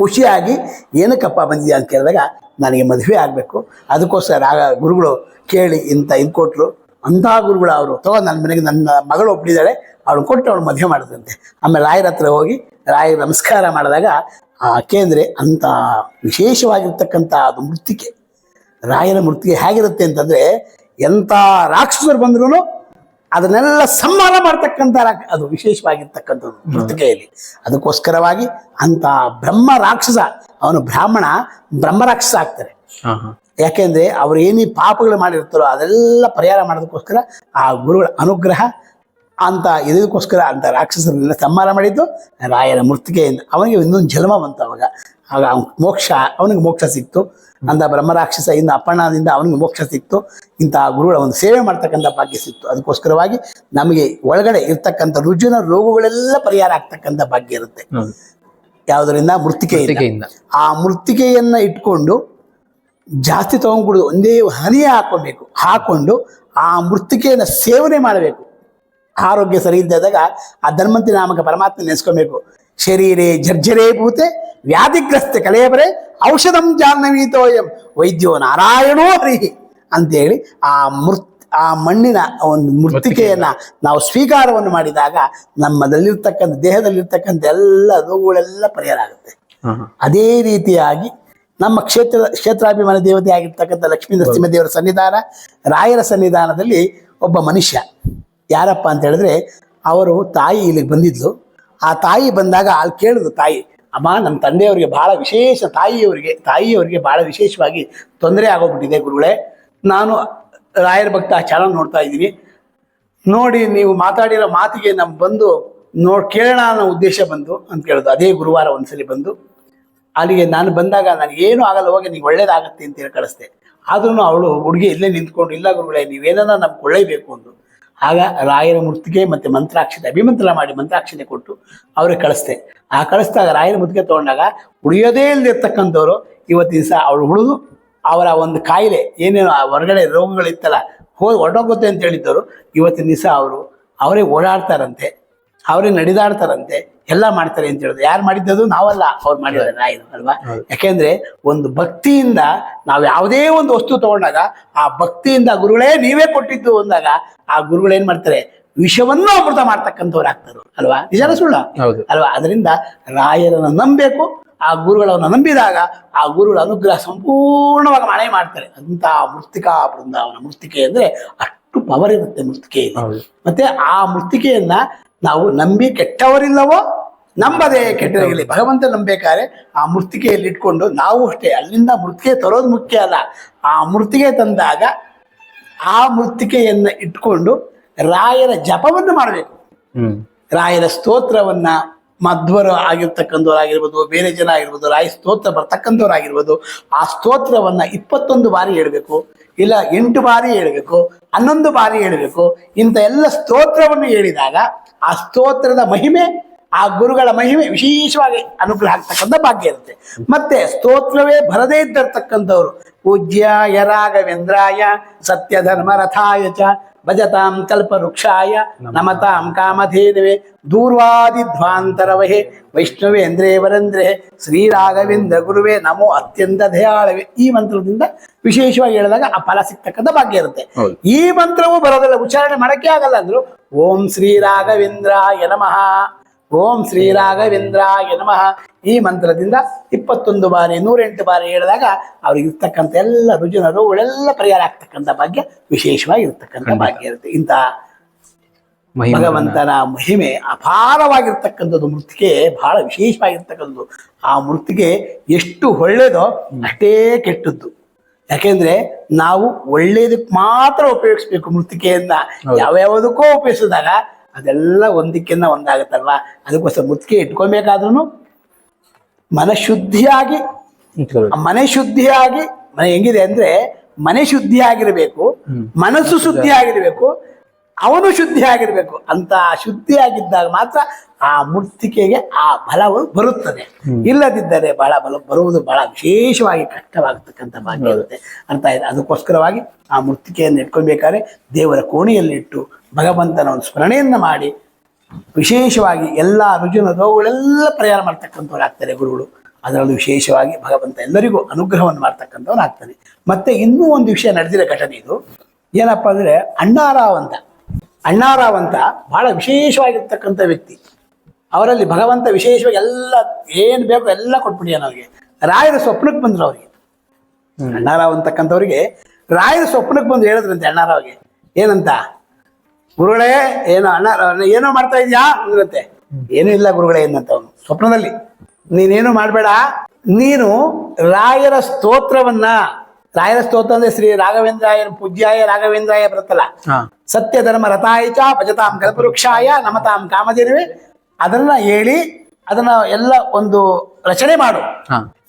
ಖುಷಿಯಾಗಿ ಏನಕ್ಕಪ್ಪ ಬಂದಿದ್ಯಾ ಅಂತ ಕೇಳಿದಾಗ ನನಗೆ ಮದುವೆ ಆಗಬೇಕು. ಅದಕ್ಕೋಸ್ಕರ ಆಗ ಗುರುಗಳು ಕೇಳಿ ಇಂಥ ಇದು ಕೊಟ್ಟರು ಅಂತಹ ಗುರುಗಳು ಅವರು. ತಗೋ ನನ್ನ ಮನೆಗೆ ನನ್ನ ಮಗಳು ಒಬ್ಬಳಿದ್ದಾಳೆ ಅವಳು ಕೊಟ್ಟು ಅವಳು ಮದುವೆ ಮಾಡಿದಂತೆ. ಆಮೇಲೆ ರಾಯರ ಹತ್ರ ಹೋಗಿ ರಾಯರ ನಮಸ್ಕಾರ ಮಾಡಿದಾಗ ಆ ಕೇಂದ್ರೆ ಅಂತ ವಿಶೇಷವಾಗಿರ್ತಕ್ಕಂಥ ಅದು ಮೃತ್ತಿಕೆ ರಾಯರ ಮೃತ್ತಿಗೆ ಹೇಗಿರುತ್ತೆ ಅಂತಂದ್ರೆ ಎಂಥ ರಾಕ್ಷಸರು ಬಂದ್ರು ಅದನ್ನೆಲ್ಲ ಸಂಹಾರ ಮಾಡ್ತಕ್ಕಂಥ ಅದು ವಿಶೇಷವಾಗಿರ್ತಕ್ಕಂಥದ್ದು ಮೃತ್ತಿಕೆಯಲ್ಲಿ ಅದಕ್ಕೋಸ್ಕರವಾಗಿ ಅಂತ ಬ್ರಹ್ಮ ರಾಕ್ಷಸ ಅವನು ಬ್ರಾಹ್ಮಣ ಬ್ರಹ್ಮ ರಾಕ್ಷಸ ಆಗ್ತಾರೆ. ಯಾಕೆಂದ್ರೆ ಅವ್ರು ಏನೇ ಪಾಪಗಳು ಮಾಡಿರ್ತಾರೋ ಅದೆಲ್ಲ ಪರಿಹಾರ ಮಾಡೋದಕ್ಕೋಸ್ಕರ ಆ ಗುರುಗಳ ಅನುಗ್ರಹ ಅಂತ ಇದಕ್ಕೋಸ್ಕರ ಅಂತ ರಾಕ್ಷಸರನ್ನೆಲ್ಲ ಸಂಹಾರ ಮಾಡಿದ್ದು ರಾಯರ ಮೃತಿಕೆಯಿಂದ ಅವನಿಗೆ ಇನ್ನೊಂದು ಜನ್ಮ ಬಂತು ಅವಾಗ. ಆಗ ಮೋಕ್ಷ ಅವನಿಗೆ ಮೋಕ್ಷ ಸಿಕ್ತು. ಅಂತ ಬ್ರಹ್ಮರಾಕ್ಷಸ ಇಂದ ಅಪ್ಪಣ್ಣದಿಂದ ಅವನಿಗೆ ಮೋಕ್ಷ ಸಿಕ್ತು. ಇಂಥ ಗುರುಗಳ ಒಂದು ಸೇವೆ ಮಾಡ್ತಕ್ಕಂಥ ಭಾಗ್ಯ ಸಿಕ್ತು. ಅದಕ್ಕೋಸ್ಕರವಾಗಿ ನಮಗೆ ಒಳಗಡೆ ಇರ್ತಕ್ಕಂಥ ರುಜಿನ ರೋಗಗಳೆಲ್ಲ ಪರಿಹಾರ ಆಗ್ತಕ್ಕಂಥ ಭಾಗ್ಯ ಇರುತ್ತೆ. ಯಾವುದರಿಂದ? ಮೃತ್ತಿಕೆಯಿಂದ ಆ ಮೃತ್ತಿಕೆಯನ್ನ ಇಟ್ಕೊಂಡು ಜಾಸ್ತಿ ತಗೊಂಡ್ಬಿಡುದು ಒಂದೇ ಹನಿಯೇ ಹಾಕೋಬೇಕು. ಹಾಕೊಂಡು ಆ ಮೃತ್ತಿಕೆಯನ್ನ ಸೇವನೆ ಮಾಡಬೇಕು. ಆರೋಗ್ಯ ಸರಿ ಇದ್ದಾಗ ಆ ಧನ್ವಂತಿ ನಾಮಕ ಪರಮಾತ್ಮ ನೆನೆಸ್ಕೊಬೇಕು. ಶರೀರೇ ಜರ್ಜರೇ ಭೂತೆ ವ್ಯಾಧಿಗ್ರಸ್ತೆ ಕಳೆಯಬರೆ ಔಷಧಂ ಜಾಹ್ನವೀತೋಯಂ ವೈದ್ಯೋ ನಾರಾಯಣೋ ಹರಿ ಅಂತೇಳಿ ಆ ಮೃತ್ ಆ ಮಣ್ಣಿನ ಒಂದು ಮೃತ್ತಿಕೆಯನ್ನು ನಾವು ಸ್ವೀಕಾರವನ್ನು ಮಾಡಿದಾಗ ನಮ್ಮದಲ್ಲಿರ್ತಕ್ಕಂಥ ದೇಹದಲ್ಲಿರ್ತಕ್ಕಂಥ ಎಲ್ಲ ರೋಗಗಳೆಲ್ಲ ಪರಿಹಾರ ಆಗುತ್ತೆ. ಅದೇ ರೀತಿಯಾಗಿ ನಮ್ಮ ಕ್ಷೇತ್ರ ಕ್ಷೇತ್ರಾಭಿಮಾನ ದೇವತೆ ಆಗಿರ್ತಕ್ಕಂಥ ಲಕ್ಷ್ಮೀ ನರಸಿಂಹ ದೇವರ ಸನ್ನಿಧಾನ ರಾಯರ ಸನ್ನಿಧಾನದಲ್ಲಿ ಒಬ್ಬ ಮನುಷ್ಯ ಯಾರಪ್ಪ ಅಂತ ಹೇಳಿದ್ರೆ ಅವರು ತಾಯಿ ಇಲ್ಲಿಗೆ ಬಂದಿದ್ಲು. ಆ ತಾಯಿ ಬಂದಾಗ ಅಲ್ಲಿ ಕೇಳಿದ್ರು ತಾಯಿ, ಅಮ್ಮ ನಮ್ಮ ತಂದೆಯವರಿಗೆ ಬಹಳ ವಿಶೇಷ ತಾಯಿಯವರಿಗೆ ತಾಯಿಯವರಿಗೆ ಬಹಳ ವಿಶೇಷವಾಗಿ ತೊಂದರೆ ಆಗೋಗ್ಬಿಟ್ಟಿದೆ ಗುರುಗಳೇ. ನಾನು ರಾಯರ ಭಕ್ತ ಚಾನಲ್ ನೋಡ್ತಾ ಇದ್ದೀನಿ. ನೋಡಿ, ನೀವು ಮಾತಾಡಿರೋ ಮಾತಿಗೆ ನಮ್ಮ ಬಂದು ನೋಡಿ, ಕೇಳೋಣ ಅನ್ನೋ ಉದ್ದೇಶ ಬಂದು ಅಂತ ಕೇಳೋದು ಅದೇ ಗುರುವಾರ ಒಂದ್ಸಲಿ ಬಂದು. ಅಲ್ಲಿಗೆ ನಾನು ಬಂದಾಗ ನನಗೇನು ಆಗಲ್ಲ, ಹೋಗಿ ನೀವು ಒಳ್ಳೇದಾಗತ್ತೆ ಅಂತ ಹೇಳಿ ಕಳಿಸ್ದೆ. ಆದ್ರೂ ಅವಳು ಹುಡುಗಿ ಇಲ್ಲೇ ನಿಂತ್ಕೊಂಡು, ಇಲ್ಲ ಗುರುಗಳೇ ನೀವೇನ ನಮ್ಗೆ ಕೊಳ್ಳೇಬೇಕು ಅಂದು ಆಗ ರಾಯರ ಮೂರ್ತಿಗೆ ಮತ್ತೆ ಮಂತ್ರಾಕ್ಷತೆ ಅಭಿಮಂತ್ರ ಮಾಡಿ ಮಂತ್ರಾಕ್ಷತೆ ಕೊಟ್ಟು ಅವ್ರಿಗೆ ಕಳಿಸ್ದೆ. ಆ ಕಳಿಸ್ದಾಗ ರಾಯರ ಮೂರ್ತಿಗೆ ತಗೊಂಡಾಗ ಉಳಿಯೋದೇ ಇಲ್ದಿರ್ತಕ್ಕಂಥವ್ರು ಇವತ್ತಿನ ದಿವಸ ಅವಳು ಉಳಿದು ಅವರ ಒಂದು ಕಾಯಿಲೆ, ಏನೇನು ಆ ಹೊರಗಡೆ ರೋಗಗಳಿತ್ತಲ್ಲ, ಹೋಗಿ ಹೊರಟೋಗುತ್ತೆ ಅಂತ ಹೇಳಿದ್ದವರು, ಇವತ್ತಿನ ದಿವಸ ಅವರು, ಅವರೇ ಓಡಾಡ್ತಾರಂತೆ. ಅವರೇ ನಡೆದಾಡ್ತಾರಂತೆ ಎಲ್ಲ ಮಾಡ್ತಾರೆ ಅಂತ ಹೇಳಿದ್ರು ಯಾರು ಮಾಡಿದ್ದದು? ನಾವಲ್ಲ. ಅವ್ರು ಮಾಡಿದ್ರೆ ರಾಯರು ಅಲ್ವಾ? ಯಾಕೆಂದ್ರೆ ಒಂದು ಭಕ್ತಿಯಿಂದ ನಾವು ಯಾವುದೇ ಒಂದು ವಸ್ತು ತಗೊಂಡಾಗ ಆ ಭಕ್ತಿಯಿಂದ ಗುರುಗಳೇ ನೀವೇ ಕೊಟ್ಟಿದ್ದು ಅಂದಾಗ ಆ ಗುರುಗಳು ಏನ್ ಮಾಡ್ತಾರೆ? ವಿಷವನ್ನು ಅಮೃತ ಮಾಡ್ತಕ್ಕಂಥವ್ರು ಆಗ್ತಾರೆ. ಅಲ್ವಾ? ನಿಜನ ಸುಳ್ಳ? ಅಲ್ವಾ? ಅದರಿಂದ ರಾಯರನ್ನು ನಂಬಬೇಕು. ಆ ಗುರುಗಳನ್ನು ನಂಬಿದಾಗ ಆ ಗುರುಗಳ ಅನುಗ್ರಹ ಸಂಪೂರ್ಣವಾಗಿ ಮಳೆ ಮಾಡ್ತಾರೆ. ಅಂತ ಮೃತ್ತಿಕಾ ಬೃಂದಾವನ ಮೃತ್ತಿಕೆ ಅಂದ್ರೆ ಅಷ್ಟು ಪವರ್ ಇರುತ್ತೆ ಮೃತ್ತಿಕೆಯಲ್ಲಿ ಮತ್ತೆ ಆ ಮೃತ್ತಿಕೆಯನ್ನ ನಾವು ನಂಬಿ ಕೆಟ್ಟವರಿಲ್ಲವೋ? ನಂಬದೇ ಕೆಟ್ಟವರಿರಲಿ. ಭಗವಂತ ನಂಬೇಕಾದ್ರೆ ಆ ಮೃತ್ತಿಕೆಯಲ್ಲಿ ಇಟ್ಕೊಂಡು ನಾವು ಅಷ್ಟೇ ಅಲ್ಲಿಂದ ಮೃತ್ತಿಗೆ ತರೋದು ಮುಖ್ಯ ಅಲ್ಲ. ಆ ಮೃತ್ತಿಗೆ ತಂದಾಗ ಆ ಮೃತ್ತಿಕೆಯನ್ನು ಇಟ್ಕೊಂಡು ರಾಯರ ಜಪವನ್ನು ಮಾಡಬೇಕು. ರಾಯರ ಸ್ತೋತ್ರವನ್ನ ಮಧ್ವರು ಆಗಿರ್ತಕ್ಕಂಥವ್ರಾಗಿರ್ಬೋದು ಬೇರೆ ಜನ ಆಗಿರ್ಬೋದು ರಾಯ ಸ್ತೋತ್ರ ಬರ್ತಕ್ಕಂಥವ್ರಾಗಿರ್ಬೋದು ಆ ಸ್ತೋತ್ರವನ್ನ ಇಪ್ಪತ್ತೊಂದು ಬಾರಿ ಹೇಳ್ಬೇಕು. ಇಲ್ಲ, ಎಂಟು ಬಾರಿ ಹೇಳಬೇಕು, ಹನ್ನೊಂದು ಬಾರಿ ಹೇಳಬೇಕು, ಇಂಥ ಎಲ್ಲ ಸ್ತೋತ್ರವನ್ನು ಹೇಳಿದಾಗ ಆ ಸ್ತೋತ್ರದ ಮಹಿಮೆ, ಆ ಗುರುಗಳ ಮಹಿಮೆ ವಿಶೇಷವಾಗಿ ಅನುಗ್ರಹ ಆಗ್ತಕ್ಕಂಥ ಭಾಗ್ಯ ಇರುತ್ತೆ. ಮತ್ತೆ ಸ್ತೋತ್ರವೇ ಬರದೇ ಇದ್ದಿರ್ತಕ್ಕಂಥವ್ರು ಪೂಜ್ಯ ಯರಾಗವೇಂದ್ರಾಯ ಸತ್ಯ ಧರ್ಮ ರಥಾಯ ಚ ಭಜತಾಂ ಕಲ್ಪವೃಕ್ಷಾಯ ನಮತಾಂ ಕಾಮಧೇನವೇ ದೂರ್ವಾದಿಧ್ವಾಂತರವಹೇ ವೈಷ್ಣವೇಂದ್ರೇ ವರೇಂದ್ರೇ ಶ್ರೀ ರಾಘವೇಂದ್ರ ಗುರುವೇ ನಮೋ ಅತ್ಯಂತ ದಯಾಳವೆ. ಈ ಮಂತ್ರದಿಂದ ವಿಶೇಷವಾಗಿ ಹೇಳಿದಾಗ ಆ ಫಲ ಸಿಗ್ತಕ್ಕಂಥ ಭಾಗ್ಯ ಇರುತ್ತೆ. ಈ ಮಂತ್ರವು ಬರೋದಿಲ್ಲ ಉಚ್ಚಾರಣೆ ಮಾಡಕ್ಕೆ ಆಗಲ್ಲ ಅಂದ್ರು ಓಂ ಶ್ರೀ ರಾಘವೇಂದ್ರ ನಮಃ. ಓಂ ಶ್ರೀ ರಾಘವೇಂದ್ರಾಯ ನಮಃ. ಈ ಮಂತ್ರದಿಂದ ಇಪ್ಪತ್ತೊಂದು ಬಾರಿ ನೂರೆಂಟು ಬಾರಿ ಹೇಳಿದಾಗ ಅವ್ರಿಗೆ ಇರ್ತಕ್ಕಂಥ ಎಲ್ಲ ರುಜಿನ ರೋಗಗಳೆಲ್ಲ ಪರಿಹಾರ ಆಗ್ತಕ್ಕಂಥ ಭಾಗ್ಯ ವಿಶೇಷವಾಗಿ ಇರ್ತಕ್ಕಂಥ ಭಾಗ್ಯ ಇರುತ್ತೆ. ಮಹಿಮೆ ಭಗವಂತನ ಮಹಿಮೆ ಅಪಾರವಾಗಿರ್ತಕ್ಕಂಥದ್ದು ಮೃತಿಕೆ ಬಹಳ ವಿಶೇಷವಾಗಿರ್ತಕ್ಕಂಥದ್ದು. ಆ ಮೃತಿಗೆ ಎಷ್ಟು ಒಳ್ಳೇದೋ ಅಷ್ಟೇ ಕೆಟ್ಟದ್ದು. ಯಾಕೆಂದ್ರೆ ನಾವು ಒಳ್ಳೇದಕ್ಕೆ ಮಾತ್ರ ಉಪಯೋಗಿಸ್ಬೇಕು ಮೃತಿಕೆಯನ್ನ ಯಾವ್ಯಾವುದಕ್ಕೋ ಉಪಯೋಗಿಸಿದಾಗ ಅದೆಲ್ಲ ಒಂದಕ್ಕಿಂತ ಒಂದಾಗತ್ತಲ್ವಾ? ಅದಕ್ಕೋಸ್ಕರ ಮುತ್ತಿಗೆ ಇಟ್ಕೊಬೇಕಾದ್ರೂ ಮನಶುದ್ಧಿಯಾಗಿ ಮನೆ ಶುದ್ಧಿಯಾಗಿ ಮನೆ ಹೆಂಗಿದೆ ಅಂದ್ರೆ ಮನೆ ಶುದ್ಧಿಯಾಗಿರ್ಬೇಕು ಮನಸ್ಸು ಶುದ್ಧಿಯಾಗಿರ್ಬೇಕು ಅವನು ಶುದ್ಧಿಯಾಗಿರಬೇಕು. ಅಂತ ಶುದ್ಧಿಯಾಗಿದ್ದಾಗ ಮಾತ್ರ ಆ ಮೂರ್ತಿಕೆಗೆ ಆ ಬಲವು ಬರುತ್ತದೆ. ಇಲ್ಲದಿದ್ದರೆ ಬಹಳ ಬಲ ಬರುವುದು ಬಹಳ ವಿಶೇಷವಾಗಿ ಕಷ್ಟವಾಗತಕ್ಕಂಥ ಭಾಗ್ಯ ಇರುತ್ತೆ. ಅಂತ ಇದೆ. ಅದಕ್ಕೋಸ್ಕರವಾಗಿ ಆ ಮೂರ್ತಿಕೆಯನ್ನು ಇಟ್ಕೊಳ್ಬೇಕಾದ್ರೆ ದೇವರ ಕೋಣೆಯಲ್ಲಿಟ್ಟು ಭಗವಂತನ ಒಂದು ಸ್ಮರಣೆಯನ್ನು ಮಾಡಿ ವಿಶೇಷವಾಗಿ ಎಲ್ಲ ರುಜುನ ರೋಗಗಳೆಲ್ಲ ಪ್ರಯಾಣ ಮಾಡ್ತಕ್ಕಂಥವ್ರು ಆಗ್ತಾರೆ ಗುರುಗಳು. ಅದರಲ್ಲೂ ವಿಶೇಷವಾಗಿ ಭಗವಂತ ಎಲ್ಲರಿಗೂ ಅನುಗ್ರಹವನ್ನು ಮಾಡ್ತಕ್ಕಂಥವ್ರು ಆಗ್ತಾನೆ ಮತ್ತೆ ಇನ್ನೂ ಒಂದು ವಿಷಯ ನಡೆದಿರೋ ಘಟನೆ ಇದು. ಏನಪ್ಪ ಅಂದ್ರೆ ಅಣ್ಣಾರಾವ್ ಅಂತ. ಅಣ್ಣಾರಾವ್ ಅಂತ ಬಹಳ ವಿಶೇಷವಾಗಿರ್ತಕ್ಕಂಥ ವ್ಯಕ್ತಿ. ಅವರಲ್ಲಿ ಭಗವಂತ ವಿಶೇಷವಾಗಿ ಎಲ್ಲ ಏನು ಬೇಕೋ ಎಲ್ಲ ಕೊಟ್ಬಿಟ್ಟಿಯಾನ ಅವ್ರಿಗೆ ರಾಯರ ಸ್ವಪ್ನಕ್ಕೆ ಬಂದ್ರು ಅವರಿಗೆ. ಅಣ್ಣಾರಾವ್ ಅಂತಕ್ಕಂಥವ್ರಿಗೆ ರಾಯರ ಸ್ವಪ್ನಕ್ಕೆ ಬಂದು ಹೇಳಿದ್ರಂತೆ ಅಣ್ಣಾರಾವ್ಗೆ. ಏನಂತ? ಗುರುಗಳೇ ಏನೋ ಅಣ್ಣ ಏನೋ ಮಾಡ್ತಾ ಇದೆಯಾ? ಅಂದ್ರಂತೆ. ಏನೂ ಇಲ್ಲ ಗುರುಗಳೇ ಏನಂತ ಅವನು. ಸ್ವಪ್ನದಲ್ಲಿ. ನೀನೇನು ಮಾಡಬೇಡ? ನೀನು ರಾಯರ ಸ್ತೋತ್ರವನ್ನ ರಾಯರ ಸ್ತೋತ್ರ ಅಂದ್ರೆ ಶ್ರೀ ರಾಘವೇಂದ್ರಾಯ ಪೂಜ್ಯಾಯ ರಾಘವೇಂದ್ರಾಯ ಬರುತ್ತಲ್ಲ ಸತ್ಯ ಧರ್ಮ ರಥಾಯ ಚ ಭಜತಾಂ ಕಲ್ಪವೃಕ್ಷಾಯ ನಮತಾಂ ಕಾಮಧೇನುವೆ. ಅದನ್ನ ಹೇಳಿ ಅದನ್ನ ಎಲ್ಲ ಒಂದು ರಚನೆ ಮಾಡು.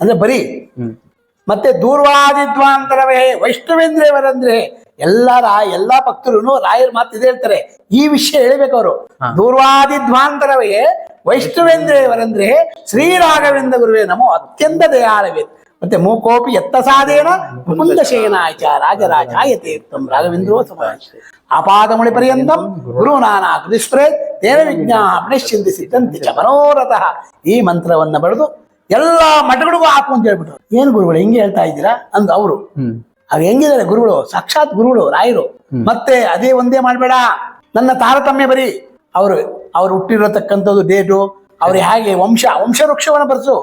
ಅಂದ್ರೆ ಬರೀ ಮತ್ತೆ ದೂರ್ವಾದಿದ್ವಾಂತರವೇ ವೈಷ್ಣವೇಂದ್ರವರಂದ್ರೆ ಎಲ್ಲರ ಎಲ್ಲಾ ಭಕ್ತರು ರಾಯರ ಮಾತು ಇದೇ ಹೇಳ್ತಾರೆ. ಈ ವಿಷಯ ಹೇಳಬೇಕು ಅವರು. ದೂರ್ವಾದಿದ್ವಾಂತರವೇ ವೈಷ್ಣವೇಂದ್ರವರಂದ್ರೆ ವೈಷ್ಣವೇಂದ್ರೇವರಂದ್ರೆ ಶ್ರೀ ರಾಘವೇಂದ್ರ ಗುರುವೇ ನಮೋ ಅತ್ಯಂತ ದಯಾಳವೇ. ಮತ್ತೆ ಮೂಕೋಪಿ ಎತ್ತ ಸಾಧೇನ ಮುಕುಂದ ಶಯನಾಚ ರಾಜರಾಜಾಯ ತೀರ್ಥಂ ರಾಘವೇಂದ್ರೋ ಸಮಾಜ ಆಪಾದಮುಳಿ ಪರ್ಯಂತಂ ಗುರು ನಾನಾ ನಿಷ್ಪ್ರೇ ತೇನ ವಿಜ್ಞಾಪನೆ ಸಿದ್ಧಂತಿ ಚ ಮನೋರಥಃ ಈ ಮಂತ್ರವನ್ನ ಬರೆದು ಎಲ್ಲಾ ಮಠಗಳಿಗೂ ಹಾಕು ಅಂತ ಹೇಳ್ಬಿಟ್ರು. ಏನ್ ಗುರುಗಳು ಹೆಂಗೆ ಹೇಳ್ತಾ ಇದ್ದೀರಾ? ಅಂದ್ ಅವರು. ಅವ್ರು ಹೆಂಗಿದ್ದಾರೆ ಗುರುಗಳು? ಸಾಕ್ಷಾತ್ ಗುರುಗಳು ರಾಯರು. ಮತ್ತೆ ಅದೇ ಒಂದೇ ಮಾಡಬೇಡ. ನನ್ನ ತಾರತಮ್ಯ ಬರೀ. ಅವರು ಅವ್ರು ಹುಟ್ಟಿರತಕ್ಕಂಥದ್ದು ಡೇಟು ಅವ್ರು ಹೇಗೆ ವಂಶ ವಂಶ ವೃಕ್ಷವನ್ನು ಬರೆಸು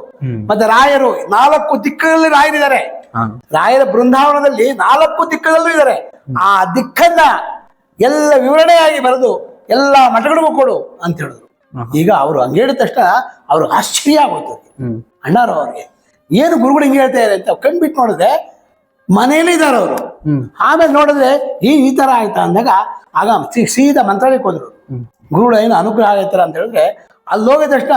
ಮತ್ತೆ ರಾಯರು ನಾಲ್ಕು ದಿಕ್ಕಗಳಲ್ಲಿ ರಾಯರಿದ್ದಾರೆ. ರಾಯರ ಬೃಂದಾವನದಲ್ಲಿ ನಾಲ್ಕು ದಿಕ್ಕದಲ್ಲೂ ಇದ್ದಾರೆ. ಆ ದಿಕ್ಕನ್ನ ಎಲ್ಲ ವಿವರಣೆಯಾಗಿ ಬರೆದು ಎಲ್ಲ ಮಠಗಳಿಗೂ ಕೊಡು ಅಂತ ಹೇಳಿದ್ರು. ಈಗ ಅವರು ಹಂಗೆ ಹೇಳಿದ ತಕ್ಷಣ ಅವ್ರಿಗೆ ಆಶ್ಚರ್ಯ ಆಗೋಯ್ತು ಅಣ್ಣಾರು ಅವ್ರಿಗೆ ಏನು ಗುರುಗಳು ಹಿಂಗೆ ಹೇಳ್ತಾ ಇದ್ದಾರೆ? ಅಂತ ಕಣ್ಬಿಟ್ಟು ನೋಡಿದ್ರೆ ಮನೇಲಿ ಇದ್ದಾರೆ ಅವರು. ಆಮೇಲೆ ನೋಡಿದ್ರೆ ಈ ಈ ತರ ಆಯ್ತಾ ಅಂದಾಗ ಆಗ ಸೀದಾ ಮಂತ್ರಾಲಯಕ್ಕೆ ಹೋದ್ರು. ಗುರುಗಳು ಏನು ಅನುಗ್ರಹ ಆಗೈತಾರ ಅಂತ ಹೇಳಿದ್ರೆ ಅಲ್ಲಿ ಹೋಗಿದ ತಕ್ಷಣ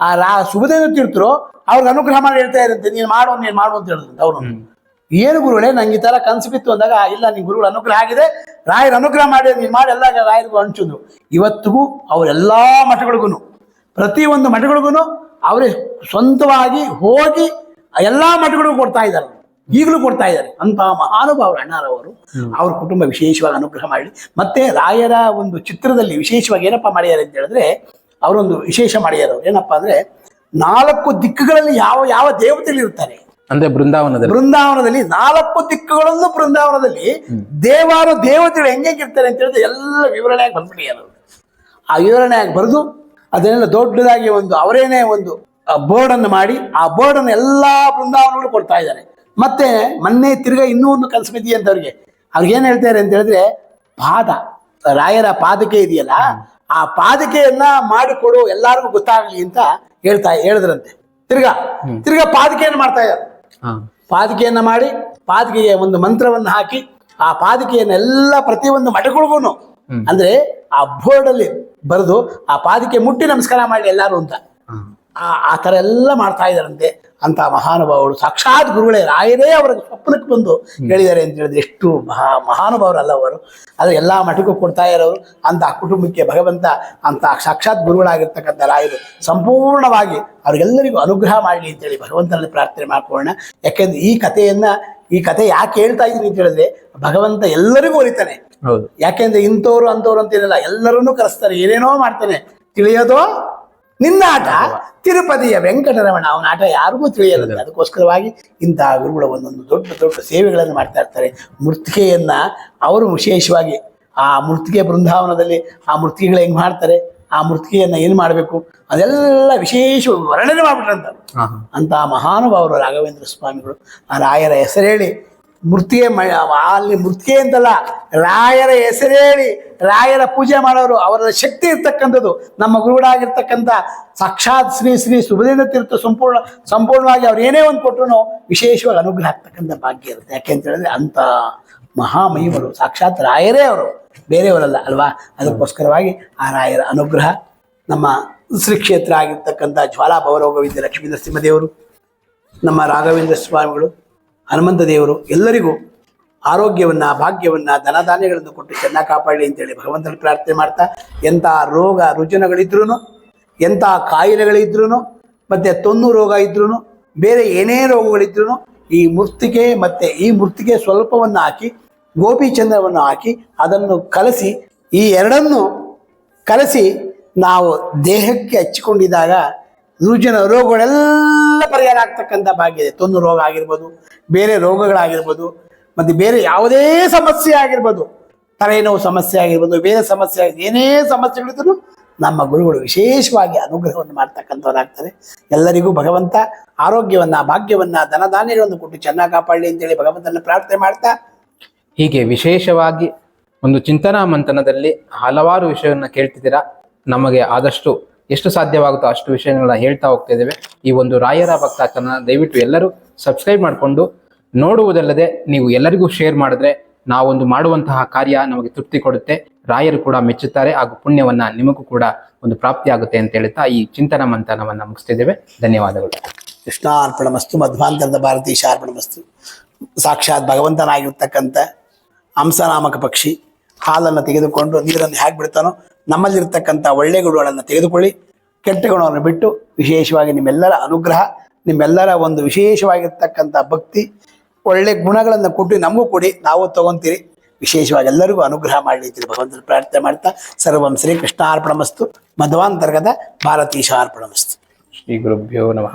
ಆ ರಾ ಸುಬದೇನ ತೀರ್ಥರು ಅವ್ರಿಗೆ ಅನುಗ್ರಹ ಮಾಡಿ ಹೇಳ್ತಾ ಇರಂತೆ ನೀನು ಮಾಡು ನೀನು ಮಾಡು ಅಂತ ಹೇಳಿದ್ರು ಅವರು. ಏನು ಗುರುಗಳೇ ನಂಗೆ ಈ ತರ ಕನಸು ಬಿತ್ತು ಅಂದಾಗ ಇಲ್ಲ ನಿನ್ ಗುರುಗಳ ಅನುಗ್ರಹ ಆಗಿದೆ ರಾಯರ ಅನುಗ್ರಹ ಮಾಡಿ ನೀನ್ ಮಾಡಿ ಎಲ್ಲ ರಾಯರಿಗೂ ಹಂಚಿದ್ರು ಇವತ್ತಿಗೂ ಅವರೆಲ್ಲಾ ಮಠಗಳಿಗೂ ಪ್ರತಿಯೊಂದು ಮಠಗಳಿಗೂ ಅವರೇ ಸ್ವಂತವಾಗಿ ಹೋಗಿ ಎಲ್ಲಾ ಮಠಗಳಿಗೂ ಕೊಡ್ತಾ ಇದ್ದಾರೆ. ಈಗಲೂ ಕೊಡ್ತಾ ಇದ್ದಾರೆ. ಅಂತ ಮಹಾನುಭಾವರು ಅಣ್ಣಾರವರು ಅವ್ರ ಕುಟುಂಬ ವಿಶೇಷವಾಗಿ ಅನುಗ್ರಹ ಮಾಡಿ ಮತ್ತೆ ರಾಯರ ಒಂದು ಚಿತ್ರದಲ್ಲಿ ವಿಶೇಷವಾಗಿ ಏನಪ್ಪಾ ಮಾಡಿದ್ದಾರೆ ಅಂತ ಹೇಳಿದ್ರೆ ಅವರೊಂದು ವಿಶೇಷ ಮಾಡಿದ್ದಾರೆ ಏನಪ್ಪಾ ಅಂದ್ರೆ ನಾಲ್ಕು ದಿಕ್ಕುಗಳಲ್ಲಿ ಯಾವ ಯಾವ ದೇವತೆಗಳು ಇರ್ತಾರೆ? ಅಂದ್ರೆ ಬೃಂದಾವನದಲ್ಲಿ. ಬೃಂದಾವನದಲ್ಲಿ ನಾಲ್ಕು ದಿಕ್ಕುಗಳನ್ನು ಬೃಂದಾವನದಲ್ಲಿ ದೇವಾರು ದೇವತೆಗಳು ಹೆಂಗಿರ್ತಾರೆ ಅಂತ ಹೇಳಿದ್ರೆ ಎಲ್ಲ ವಿವರಣೆಯಾಗಿ ಬಂದ್ಬಿಟ್ಟಿದ್ದಾರೆ ಅವರು ಆ ವಿವರಣೆಯಾಗಿ ಬರೆದು ಅದನ್ನೆಲ್ಲ ದೊಡ್ಡದಾಗಿ ಒಂದು ಅವರೇನೇ ಒಂದು ಬೋರ್ಡ್ ಅನ್ನು ಮಾಡಿ ಆ ಬೋರ್ಡ್ ಅನ್ನು ಎಲ್ಲಾ ಬೃಂದಾವನಗಳು ಕೊಡ್ತಾ ಇದ್ದಾರೆ. ಮತ್ತೆ ಮೊನ್ನೆ ತಿರ್ಗಾ ಇನ್ನೂ ಒಂದು ಅಂತ ಅವ್ರಿಗೆ. ಅವ್ರಿಗೆ ಏನ್ ಹೇಳ್ತಾರೆ ಅಂತ ಹೇಳಿದ್ರೆ ಪಾದ ರಾಯರ ಪಾದಕೆ ಇದೆಯಲ್ಲ ಆ ಪಾದಿಕೆಯನ್ನ ಮಾಡಿಕೊಡು ಎಲ್ಲಾರ್ಗು ಗೊತ್ತಾಗ್ಲಿ ಅಂತ ಹೇಳ್ತಾ ಹೇಳಿದ್ರಂತೆ. ತಿರ್ಗಾ ತಿರ್ಗಾ ಪಾದಕೆಯನ್ನು ಮಾಡ್ತಾ ಇದ್ದಾರೆ. ಪಾದಿಕೆಯನ್ನ ಮಾಡಿ ಪಾದಿಕೆಗೆ ಒಂದು ಮಂತ್ರವನ್ನು ಹಾಕಿ ಆ ಪಾದಿಕೆಯನ್ನೆಲ್ಲ ಪ್ರತಿಯೊಂದು ಮಠಗಳಿಗೂ ಅಂದ್ರೆ ಆ ಬೋರ್ಡ್ ಅಲ್ಲಿ ಬರೆದು ಆ ಪಾದಿಕೆ ಮುಟ್ಟಿ ನಮಸ್ಕಾರ ಮಾಡಿ ಎಲ್ಲಾರು ಅಂತ. ಆ ಆ ತರ ಎಲ್ಲ ಮಾಡ್ತಾ ಇದ್ದಾರಂತೆ. ಅಂತ ಮಹಾನುಭಾವರು. ಸಾಕ್ಷಾತ್ ಗುರುಗಳೇ ರಾಯರೇ ಅವರ ಸ್ವಪ್ನಕ್ಕೆ ಬಂದು ಹೇಳಿದ್ದಾರೆ ಅಂತ ಹೇಳಿದ್ರೆ ಎಷ್ಟು ಮಹಾ ಮಹಾನುಭಾವರಲ್ಲ ಅವರು. ಅದು ಎಲ್ಲ ಮಠಕ್ಕೂ ಕೊಡ್ತಾ ಇರೋರು. ಅಂತ ಕುಟುಂಬಕ್ಕೆ ಭಗವಂತ ಅಂತ ಸಾಕ್ಷಾತ್ ಗುರುಗಳಾಗಿರ್ತಕ್ಕಂಥ ರಾಯರು ಸಂಪೂರ್ಣವಾಗಿ ಅವ್ರಿಗೆಲ್ಲರಿಗೂ ಅನುಗ್ರಹ ಮಾಡಲಿ ಅಂತೇಳಿ ಭಗವಂತನಲ್ಲಿ ಪ್ರಾರ್ಥನೆ ಮಾಡ್ಕೊಳ್ಳೋಣ. ಯಾಕೆಂದ್ರೆ ಈ ಕಥೆಯನ್ನ ಈ ಕಥೆ ಯಾಕೆ ಹೇಳ್ತಾ ಇದ್ದೀನಿ ಅಂತ ಹೇಳಿದ್ರೆ ಭಗವಂತ ಎಲ್ಲರಿಗೂ ಒಲಿತಾನೆ. ಹೌದು. ಯಾಕೆಂದ್ರೆ ಇಂಥವ್ರು ಅಂತ ಏನಿಲ್ಲ ಎಲ್ಲರನ್ನೂ ಕರೆಸ್ತಾರೆ. ಏನೇನೋ ಮಾಡ್ತಾನೆ. ತಿಳಿಯೋದೋ ನಿನ್ನ ಆಟ ತಿರುಪತಿಯ ವೆಂಕಟರಮಣ ಅವನ ಆಟ ಯಾರಿಗೂ ತಿಳಿಯಲ್ಲ ಅದಕ್ಕೋಸ್ಕರವಾಗಿ ಇಂತಹ ಗುರುಗಳು ಒಂದೊಂದು ದೊಡ್ಡ ದೊಡ್ಡ ಸೇವೆಗಳನ್ನು ಮಾಡ್ತಾ ಇರ್ತಾರೆ. ಮೃತ್ತಿಕೆಯನ್ನ ಅವರು ವಿಶೇಷವಾಗಿ ಆ ಮೃತ್ತಿಗೆ ಬೃಂದಾವನದಲ್ಲಿ ಆ ಮೃತ್ಕೆಗಳು ಹೆಂಗ್ ಮಾಡ್ತಾರೆ ಆ ಮೃತ್ಕೆಯನ್ನ ಏನು ಮಾಡಬೇಕು ಅದೆಲ್ಲ ವಿಶೇಷ ವರ್ಣನೆ ಮಾಡ್ಬಿಟ್ರಂತ. ಅಂತ ಮಹಾನುಭಾವರು ರಾಘವೇಂದ್ರ ಸ್ವಾಮಿಗಳು ಆ ರಾಯರ ಹೆಸರೇಳಿ ಮೂರ್ತಿಗೆ ಮ ಅಲ್ಲಿ ಮೂರ್ತಿಗೆ ಅಂತಲ್ಲ, ರಾಯರ ಹೆಸರೇಳಿ ರಾಯರ ಪೂಜೆ ಮಾಡೋರು, ಅವರ ಶಕ್ತಿ ಇರ್ತಕ್ಕಂಥದ್ದು, ನಮ್ಮ ಗುರುಗಳಾಗಿರ್ತಕ್ಕಂಥ ಸಾಕ್ಷಾತ್ ಶ್ರೀ ಶ್ರೀ ಸುಭದೇಂದ್ರ ತೀರ್ಥ ಸಂಪೂರ್ಣ, ಸಂಪೂರ್ಣವಾಗಿ ಅವ್ರು ಏನೇ ಒಂದು ಕೊಟ್ಟರು ವಿಶೇಷವಾಗಿ ಅನುಗ್ರಹ ಆಗ್ತಕ್ಕಂಥ ಭಾಗ್ಯ ಇರುತ್ತೆ. ಯಾಕೆ ಅಂತ ಹೇಳಿದ್ರೆ ಅಂತ ಮಹಾಮಹಿಮರು, ಸಾಕ್ಷಾತ್ ರಾಯರೇ ಅವರು, ಬೇರೆಯವರಲ್ಲ ಅಲ್ವಾ? ಅದಕ್ಕೋಸ್ಕರವಾಗಿ ಆ ರಾಯರ ಅನುಗ್ರಹ ನಮ್ಮ ಶ್ರೀ ಕ್ಷೇತ್ರ ಆಗಿರ್ತಕ್ಕಂಥ ಜ್ವಾಲಾ ಭವರೋಗ ವಿದ್ಯೆ ಲಕ್ಷ್ಮೀ ನರಸಿಂಹದೇವರು ನಮ್ಮ ರಾಘವೇಂದ್ರ ಸ್ವಾಮಿಗಳು ಹನುಮಂತ ದೇವರು ಎಲ್ಲರಿಗೂ ಆರೋಗ್ಯವನ್ನ, ಭಾಗ್ಯವನ್ನ, ಧನಧಾನ್ಯಗಳನ್ನು ಕೊಟ್ಟು ಚೆನ್ನಾಗಿ ಕಾಪಾಡಲಿ ಅಂತೇಳಿ ಭಗವಂತನ ಪ್ರಾರ್ಥನೆ ಮಾಡ್ತಾ ಎಂಥ ರೋಗ ರುಜಿನಗಳಿದ್ರೂ ಎಂಥ ಕಾಯಿಲೆಗಳಿದ್ರೂ ಮತ್ತೆ ತೊನ್ನು ರೋಗ ಇದ್ರೂ ಬೇರೆ ಏನೇ ರೋಗಗಳಿದ್ರೂ ಈ ಮೂರ್ತಿಗೆ ಮತ್ತೆ ಈ ಮೂರ್ತಿಗೆ ಸ್ವಲ್ಪವನ್ನು ಹಾಕಿ, ಗೋಪಿಚಂದ್ರವನ್ನು ಹಾಕಿ, ಅದನ್ನು ಕಲಸಿ, ಈ ಎರಡನ್ನು ಕಲಸಿ ನಾವು ದೇಹಕ್ಕೆ ಹಚ್ಚಿಕೊಂಡಿದ್ದಾಗ ರುಜಿನ ರೋಗಗಳೆಲ್ಲ ಪರಿಹಾರ ಆಗ್ತಕ್ಕಂಥ ಭಾಗ್ಯ ಇದೆ. ತೊಂದು ರೋಗ ಆಗಿರ್ಬೋದು, ಬೇರೆ ರೋಗಗಳಾಗಿರ್ಬೋದು, ಮತ್ತು ಬೇರೆ ಯಾವುದೇ ಸಮಸ್ಯೆ ಆಗಿರ್ಬೋದು, ತಲೆನೋವು ಸಮಸ್ಯೆ ಆಗಿರ್ಬೋದು, ಬೇರೆ ಸಮಸ್ಯೆ ಏನೇ ಸಮಸ್ಯೆಗಳಿದ್ರು ನಮ್ಮ ಗುರುಗಳು ವಿಶೇಷವಾಗಿ ಅನುಗ್ರಹವನ್ನು ಮಾಡ್ತಕ್ಕಂಥವ್ರಾಗ್ತಾರೆ. ಎಲ್ಲರಿಗೂ ಭಗವಂತ ಆರೋಗ್ಯವನ್ನ, ಭಾಗ್ಯವನ್ನ ಧನಧಾನ್ಯಗಳನ್ನು ಕೊಟ್ಟು ಚೆನ್ನಾಗಿ ಕಾಪಾಡಲಿ ಅಂತೇಳಿ ಭಗವಂತನ ಪ್ರಾರ್ಥನೆ ಮಾಡ್ತಾ ಹೀಗೆ ವಿಶೇಷವಾಗಿ ಒಂದು ಚಿಂತನಾ ಮಂಥನದಲ್ಲಿ ಹಲವಾರು ವಿಷಯವನ್ನು ಕೇಳ್ತಿದ್ದೀರಾ. ನಮಗೆ ಆದಷ್ಟು ಎಷ್ಟು ಸಾಧ್ಯವಾಗುತ್ತೋ ಅಷ್ಟು ವಿಷಯಗಳನ್ನ ಹೇಳ್ತಾ ಹೋಗ್ತಾ ಇದ್ದೇವೆ. ಈ ಒಂದು ರಾಯರ ಭಕ್ತಾಚರಣ ದಯವಿಟ್ಟು ಎಲ್ಲರೂ ಸಬ್ಸ್ಕ್ರೈಬ್ ಮಾಡಿಕೊಂಡು ನೋಡುವುದಲ್ಲದೆ ನೀವು ಎಲ್ಲರಿಗೂ ಶೇರ್ ಮಾಡಿದ್ರೆ ನಾವೊಂದು ಮಾಡುವಂತಹ ಕಾರ್ಯ ನಮಗೆ ತೃಪ್ತಿ ಕೊಡುತ್ತೆ. ರಾಯರು ಕೂಡ ಮೆಚ್ಚುತ್ತಾರೆ ಹಾಗೂ ಪುಣ್ಯವನ್ನ ನಿಮಗೂ ಕೂಡ ಒಂದು ಪ್ರಾಪ್ತಿ ಆಗುತ್ತೆ ಅಂತ ಹೇಳುತ್ತಾ ಈ ಚಿಂತನ ಮಂಥನವನ್ನ ಮುಗಿಸ್ತಿದ್ದೇವೆ ಧನ್ಯವಾದಗಳು. ಕೃಷ್ಣಾರ್ಪಣಮಸ್ತು ಮಧ್ವಾಂತರದ ಭಾರತೀಶ ಅರ್ಪಣಮಸ್ತು ಸಾಕ್ಷಾತ್ ಭಗವಂತನಾಗಿರ್ತಕ್ಕಂಥ ಹಂಸನಾಮಕ ಪಕ್ಷಿ. ಹಾಲನ್ನು ತೆಗೆದುಕೊಂಡು, ನೀರನ್ನು ಹೇಗೆ ಬಿಡ್ತಾನೋ ನಮ್ಮಲ್ಲಿರ್ತಕ್ಕಂಥ ಒಳ್ಳೆ ಗುಣಗಳನ್ನು ತೆಗೆದುಕೊಳ್ಳಿ. ಕೆಟ್ಟ ಗುಣವನ್ನು ಬಿಟ್ಟು ವಿಶೇಷವಾಗಿ ನಿಮ್ಮೆಲ್ಲರ ಅನುಗ್ರಹ, ನಿಮ್ಮೆಲ್ಲರ ಒಂದು ವಿಶೇಷವಾಗಿರ್ತಕ್ಕಂಥ ಭಕ್ತಿ, ಒಳ್ಳೆ ಗುಣಗಳನ್ನು ಕೊಟ್ಟು ನಮಗೂ ಕೊಡಿ, ನಾವು ತಗೊಂತೀರಿ. ವಿಶೇಷವಾಗಿ ಎಲ್ಲರಿಗೂ ಅನುಗ್ರಹ ಮಾಡಲಿ ಭಗವಂತನ ಪ್ರಾರ್ಥನೆ ಮಾಡ್ತಾ ಸರ್ವಂ ಶ್ರೀ ಕೃಷ್ಣಾರ್ಪಣಮಸ್ತು ಮಧ್ವಾಂತರ್ಗದ ಭಾರತೀಶಾರ್ಪಣಮಸ್ತು. ಶ್ರೀ ಗುರುಭ್ಯೋ ನಮಃ.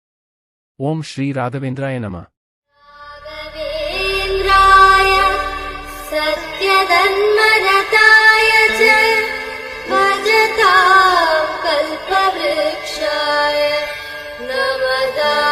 ॐ श्रीराघवेन्द्राय नम। नवेन्द्राय सत्य कल्पवृक्षाय नमदा